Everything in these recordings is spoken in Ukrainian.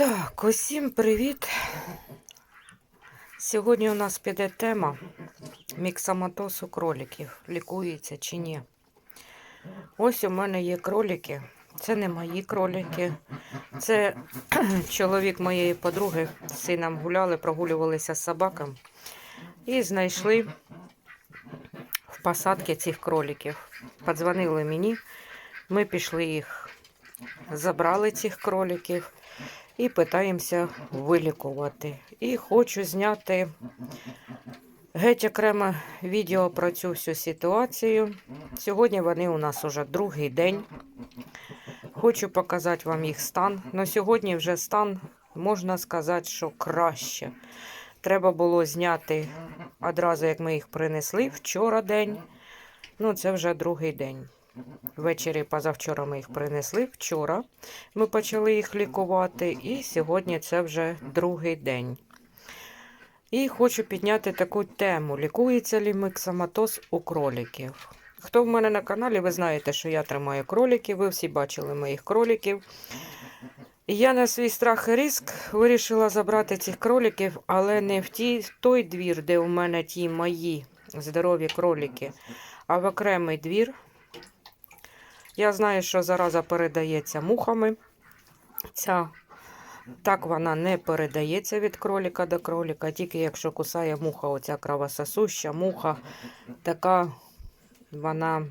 Так, усім привіт. Сьогодні у нас піде тема міксоматоз у кроликів. Лікується чи ні. Ось у мене є кролики. Це не мої кролики. Це чоловік моєї подруги з сином гуляли, прогулювалися з собаками і знайшли в посадці цих кроликів. Подзвонили мені. Ми пішли їх, забрали цих кроликів і питаємося вилікувати. І хочу зняти геть окреме відео про цю всю ситуацію. Сьогодні вони у нас уже другий день. Хочу показати вам їх стан. Но сьогодні вже стан, можна сказати, що краще. Треба було зняти одразу, як ми їх принесли вчора день. Ну, це вже другий день. Ввечері позавчора ми їх принесли. Вчора ми почали їх лікувати, і сьогодні це вже другий день. І хочу підняти таку тему: лікується лі миксоматоз у кроликів. Хто в мене на каналі, ви знаєте, що я тримаю кроликів, ви всі бачили моїх кроликів. І я на свій страх і риск вирішила забрати цих кроликів, але не в ті, той двір, де у мене ті мої здорові кролики, а в окремий двір. Я знаю, що зараза передається мухами. Ця так вона не передається від кроліка до кроліка, тільки якщо кусає муха, оця кровососуща муха, така вона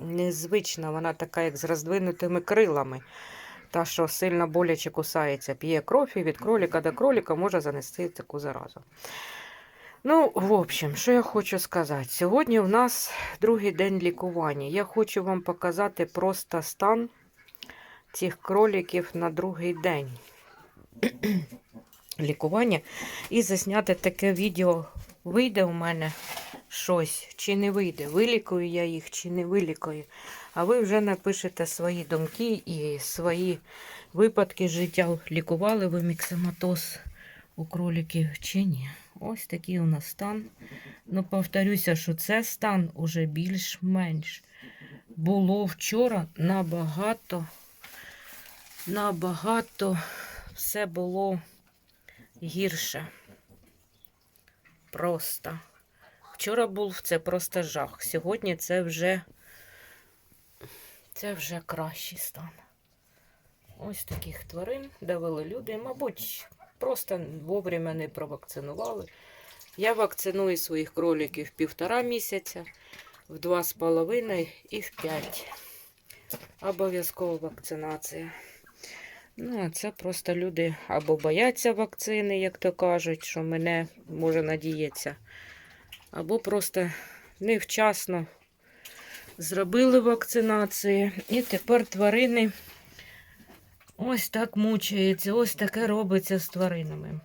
незвична, вона така, як з роздвинутими крилами. Та, що сильно боляче кусається, п'є кров і від кроліка до кроліка може занести таку заразу. Ну, в общем, що я хочу сказати. Сьогодні у нас другий день лікування. Я хочу вам показати просто стан цих кроликів на другий день лікування. І засняти таке відео. Вийде у мене щось чи не вийде. Вилікую я їх чи не вилікую. А ви вже напишете свої думки і свої випадки життя. Лікували ви міксоматоз у кроликів чи ні. Ось такий у нас стан. Ну, повторюся, що це стан уже більш-менш. Було вчора набагато, набагато все було гірше. Просто. Вчора був це просто жах. Сьогодні це вже це вже кращий стан. Ось таких тварин давили люди. Мабуть, просто вовремя не провакцинували. Я вакциную своїх кроликів півтора місяця, в два з половиною і в п'ять. Обов'язкова вакцинація. Ну, а це просто люди або бояться вакцини, як то кажуть, що мене може надіятися, або просто невчасно зробили вакцинації. І тепер тварини ось так мучаються, ось таке робиться з тваринами.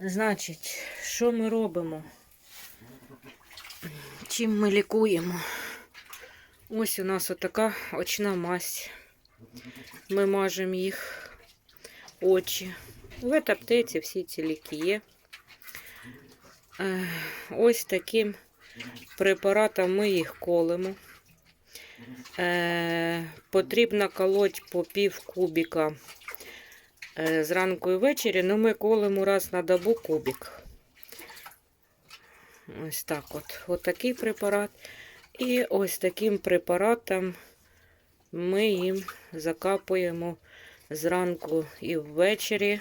Значить, що ми робимо? Чим ми лікуємо? Ось у нас отака очна мазь. Ми мажемо їх очі. В аптеці всі ці ліки є. Е, Ось таким препаратом ми їх колемо. Е, Потрібно колоть по пів кубіка е, зранку і ввечері, ну ми колемо раз на добу кубик. Ось так от. Ось такий препарат. І ось таким препаратом ми їм закапуємо зранку і ввечері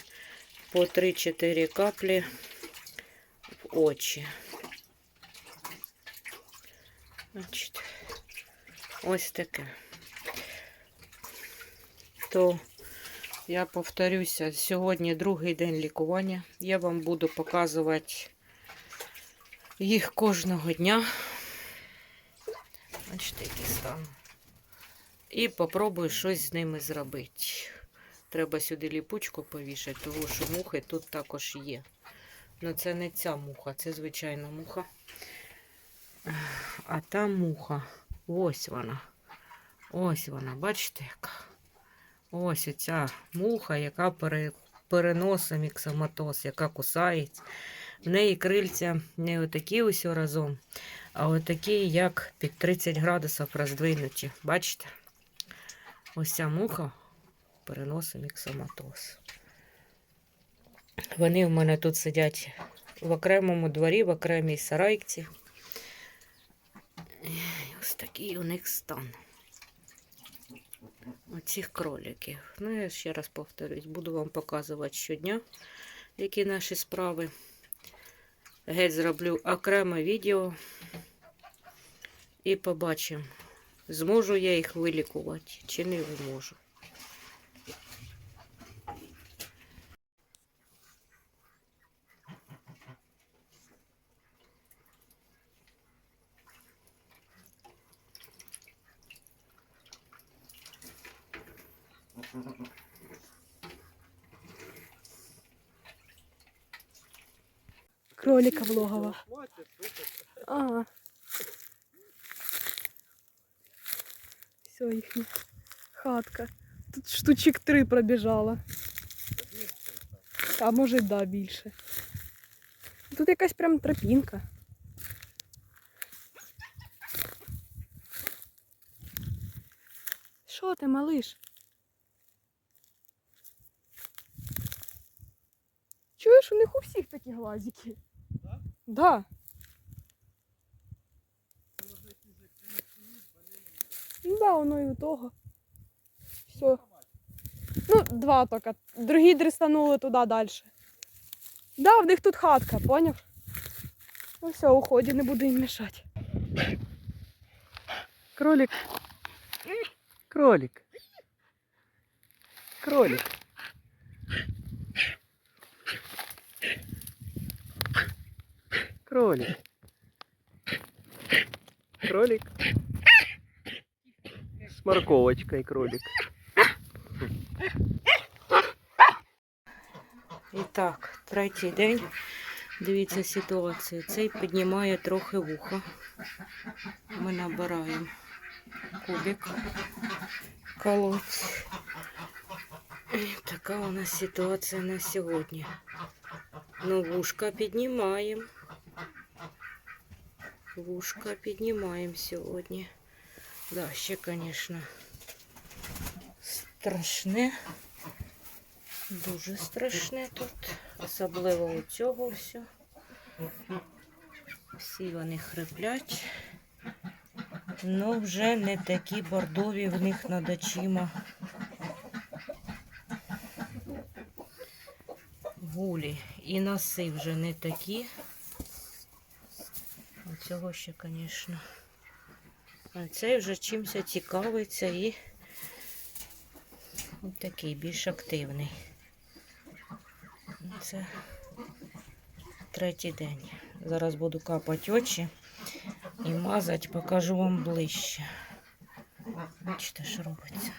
по 3-4 каплі в очі. Значить, ось таке. То я повторюся, сьогодні другий день лікування. Я вам буду показувати їх кожного дня. Бачите, який стан. І попробую щось з ними зробити. Треба сюди ліпучку повішати, тому що мухи тут також є. Ну це не ця муха, це звичайна муха. А та муха, ось вона. Ось вона, бачите, яка? Ось оця муха, яка пере, переносить міксоматоз, яка кусається. В неї крильця не отакі ось разом, а отакі, як під 30 градусів роздвинуті. Бачите? Ось ця муха переносимо іксоматоз. Вони в мене тут сидять в окремому дворі, в окремій сарайці. Ось такий у них стан. Оцих кроликів. Ну, я ще раз повторюсь, буду вам показувати щодня, які наші справи. Геть зроблю окреме відео і побачимо, зможу я їх вилікувати чи не зможу. Кролика в логово. Ага. Все, їхня хатка. Тут штучек три пробіжала. А може, й да, більше. Тут якась прям тропінка. Що ти, малиш? Чуєш, у них у всіх такі глазики. Да. Ну да, воно і у того. Все. Ну, два тільки. Другі дристанули туди далі. Да, в них тут хатка, поняв? Ну все, уході, не буду їм мішати. Кролик. Кролик. Кролик. Кролик. Кролик. С морковочкой кролик. І так, третій день. Дивіться ситуацію. Цей піднімає трохи вуха. Ми набираємо кубик. Колоть. І така у нас ситуація на сьогодні. Ну, вушка піднімаємо. Вушка піднімаємо сьогодні. Да, ще, звісно, страшне. Дуже страшне тут, особливо у цього все. Всі вони хриплять. Ну, вже не такі бордові в них над очима. Гулі. І носи вже не такі. Цього ще, звісно. А цей вже чимось цікавиться і такий більш активний. Це третій день. Зараз буду капати очі і мазати, покажу вам ближче. Бачите, що робиться.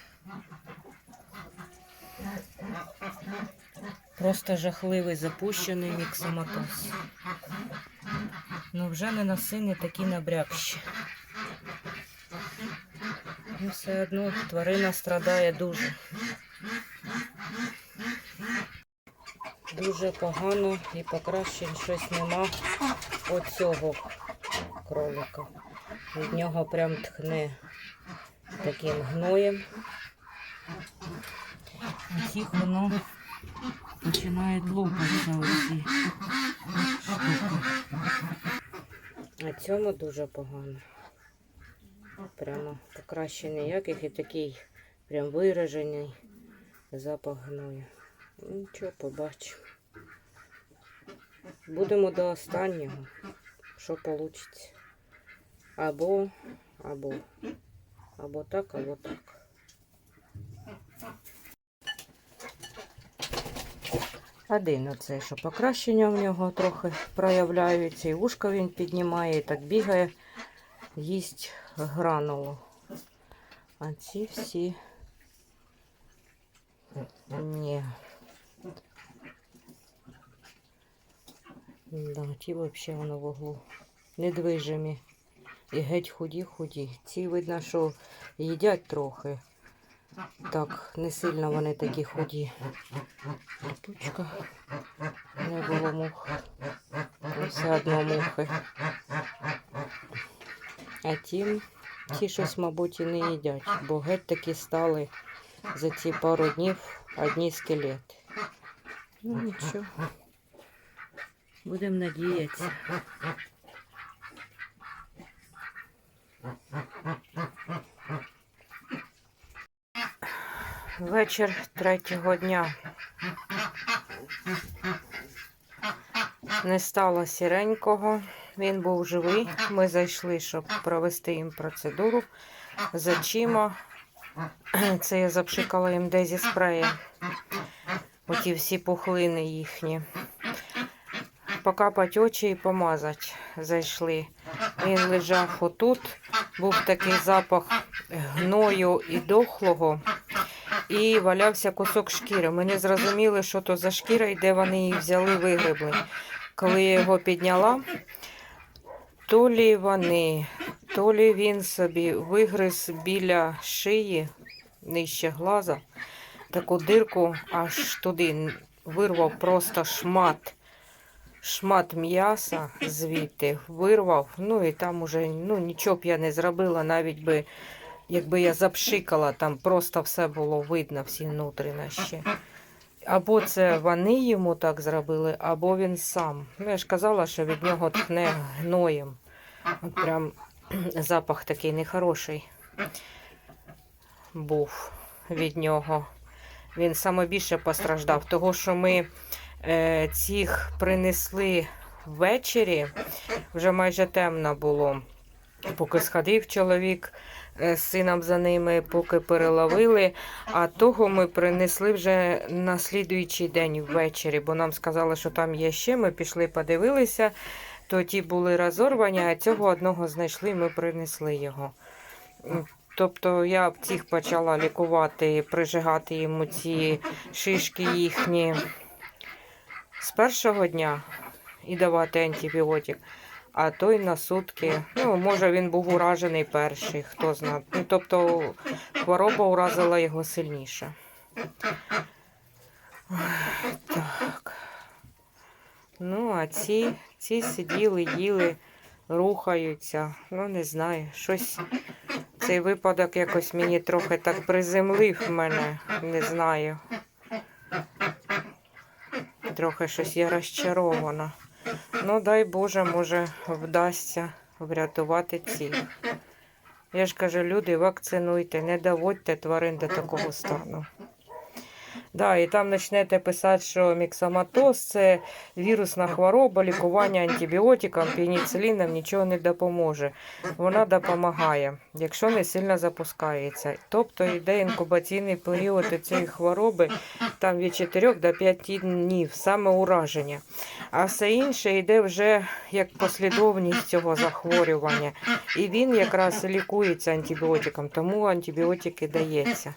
Просто жахливий запущений міксоматоз. Ну вже не носи не такі набрякші. І все одно тварина страдає дуже. Дуже погано і покращень щось нема оцього кролика. Від нього прям тхне таким гноєм. Усіх воно починає лопатися оці штуки. А цьому дуже погано. Прямо покращень ніяких і такий прям виражений запах гною. Нічого, побачимо. Будемо до останнього. Що вийде. Або, або. Або так, або так. Один оцей, що покращення в нього трохи проявляються. І вушка він піднімає, і так бігає, їсть гранулу. А ці всі. Ні. Да, ті взагалі воно в углу. Недвижимі. І геть худі-худі. Ці видно, що їдять трохи. Так, не сильно вони такі худі. Тучка. Не було мух. Все одно мухи. А ті, ті щось, мабуть, і не їдять, бо геть такі стали за ці пару днів одні скелети. Ну нічого. Будемо надіятися. Вечір третього дня. Не стало сіренького. Він був живий. Ми зайшли, щоб провести їм процедуру з очима. Це я запшикала їм дезі спреєм. Оті всі пухлини їхні. Покапати очі і помазати. Зайшли. Він лежав отут. Був такий запах гною і дохлого. І валявся кусок шкіри. Ми не зрозуміли, що то за шкіра і де вони її взяли, вигребли. Коли я його підняла, то лі вони, то лі він собі вигриз біля шиї, нижче глаза, таку дирку аж туди вирвав просто шмат. Шмат м'яса звідти вирвав. Ну і там уже ну, нічого б я не зробила, навіть би, якби я запшикала, там просто все було видно, всі внутрішні. Або це вони йому так зробили, або він сам. Ну, я ж казала, що від нього тхне гноєм. От прям запах такий нехороший був від нього. Він саме більше постраждав, того що ми е, цих принесли ввечері, вже майже темно було. Поки сходив чоловік з сином за ними, поки переловили. А того ми принесли вже на слідуючий день ввечері, бо нам сказали, що там є ще. Ми пішли, подивилися, то ті були розорвані, а цього одного знайшли, ми принесли його. Тобто я цих почала лікувати, прижигати йому ці шишки їхні з першого дня і давати антибіотик. А той на сутки. Ну, може, він був уражений перший, хто знає. Ну, тобто хвороба уразила його сильніше. Так. Ну, а ці, ці сиділи, їли, рухаються. Ну, не знаю. Щось цей випадок якось мені трохи так приземлив мене. Не знаю. Трохи щось я розчарована. Ну, дай Боже, може, вдасться врятувати ці. Я ж кажу, люди, вакцинуйте, не доводьте тварин до такого стану. Да, і там почнете писати, що міксоматоз це вірусна хвороба, лікування антибіотиком, пеніциліном нічого не допоможе. Вона допомагає, якщо не сильно запускається. Тобто йде інкубаційний період цієї хвороби там від 4 до 5 днів, саме ураження. А все інше йде вже як послідовність цього захворювання. І він якраз лікується антибіотиком, тому антибіотики дається.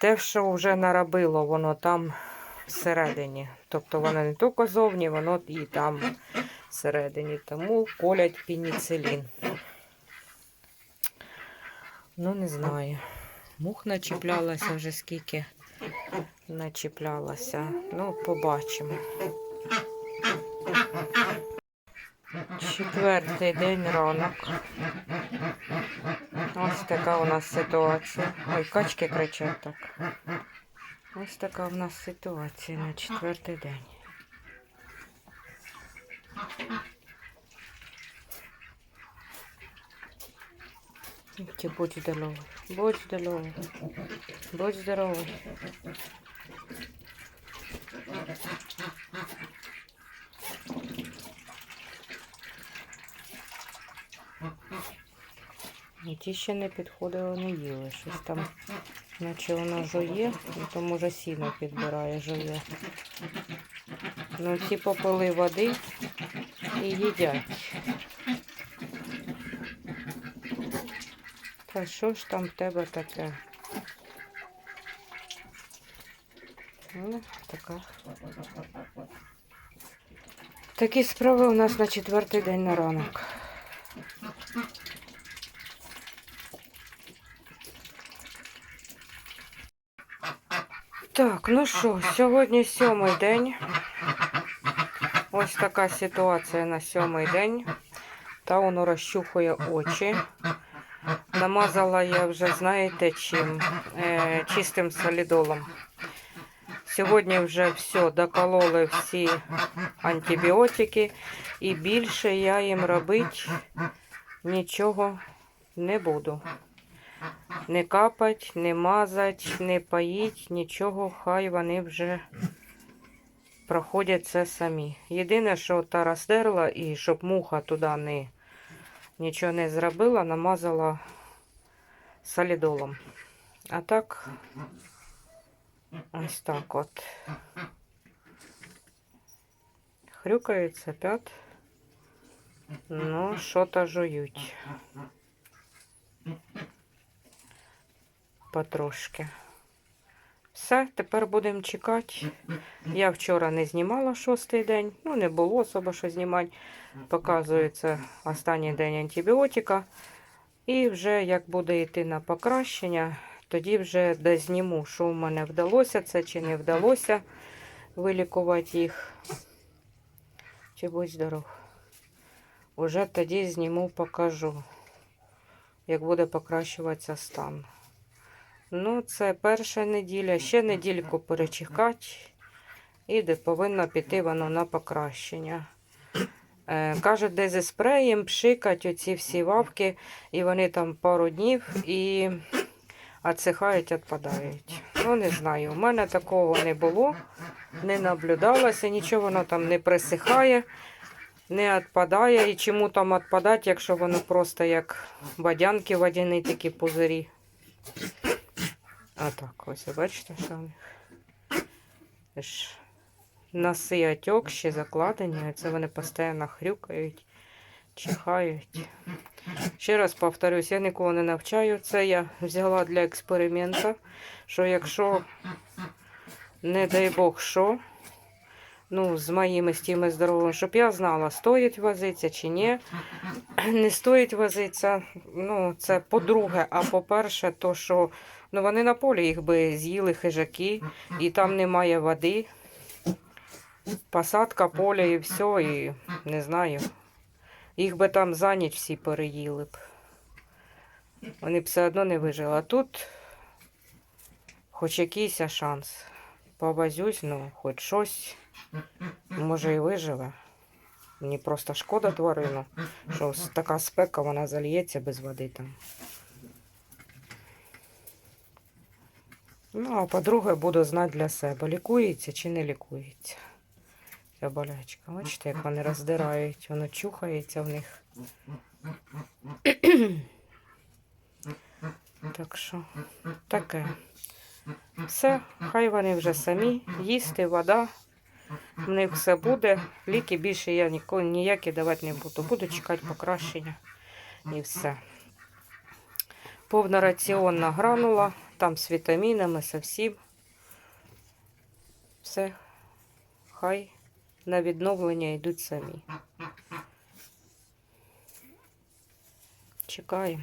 Те, що вже наробило, воно там всередині. Тобто воно не тільки зовні, воно і там всередині. Тому колять пеніцилін. Ну, не знаю. Мух начіплялася вже скільки начіплялася. Ну, побачимо. Четвертий день ранок. Ось така у нас ситуація. Ой, качки кричать так. Ось така у нас ситуація на четвертий день. Будь здоровий, будь здоровий, будь здоровий. Ті ще не підходили, не їли. Щось там, наче воно жує, ну то може сіно підбирає, жує. Ну, ці попили води і їдять. Та що ж там в тебе таке? Ну, така. Такі справи у нас на четвертий день на ранок. Так, ну що, сьогодні сьомий день. Ось така ситуація на сьомий день. Та воно розчухує очі. Намазала я вже, знаєте, чим? Е, чистим солідолом. Сьогодні вже все, докололи всі антибіотики, і більше я їм робити нічого не буду. Не капать, не мазать, не поїть, нічого, хай вони вже проходять це самі. Єдине, що та роздерла, і щоб муха туди не, нічого не зробила, намазала солідолом. А так, ось так от. Хрюкають, сопять. Ну, що-то жують. Потрошки. Все, тепер будемо чекати. Я вчора не знімала шостий день. Ну, не було особо що знімати. Показується останній день антибіотика. І вже як буде йти на покращення, тоді вже дозніму, що в мене вдалося це чи не вдалося вилікувати їх. Чи будь здоров. Уже тоді зніму, покажу, як буде покращуватися стан. Ну, це перша неділя, ще недільку перечекати, і де повинно піти воно на покращення. Е, кажуть, де зі спреєм пшикать оці всі вавки, і вони там пару днів і відсихають, відпадають. Ну, не знаю. У мене такого не було, не наблюдалося, нічого воно там не присихає, не відпадає. І чому там відпадати, якщо воно просто як водянки водяні, такі пузирі. А так, ось, бачите, що в них. Носи отекші, закладені, а це вони постійно хрюкають, чихають. Ще раз повторюсь, я нікого не навчаю. Це я взяла для експерименту, що якщо, не дай Бог, що, ну, з моїми з тими здоровими, щоб я знала, стоїть возитися чи ні. Не стоїть возитися. Ну, це по-друге, а по-перше, то що ну, вони на полі їх би з'їли хижаки, і там немає води. Посадка поля і все, і не знаю. Їх би там за ніч всі переїли б. Вони б все одно не вижили. А тут хоч якийсь шанс. Повозюсь, ну, хоч щось. Може і виживе. Мені просто шкода тварину, що така спека вона зальється без води там. Ну, а по-друге, буду знати для себе, лікується чи не лікується. Ця болячка. Бачите, як вони роздирають, воно чухається в них. Так що таке. Все, хай вони вже самі, їсти, вода. В них все буде. Ліки більше я ніколи ніякі давати не буду. Буду чекати покращення і все. Повнораціонна гранула, там з вітамінами, со всім. Все, хай на відновлення йдуть самі. Чекаємо.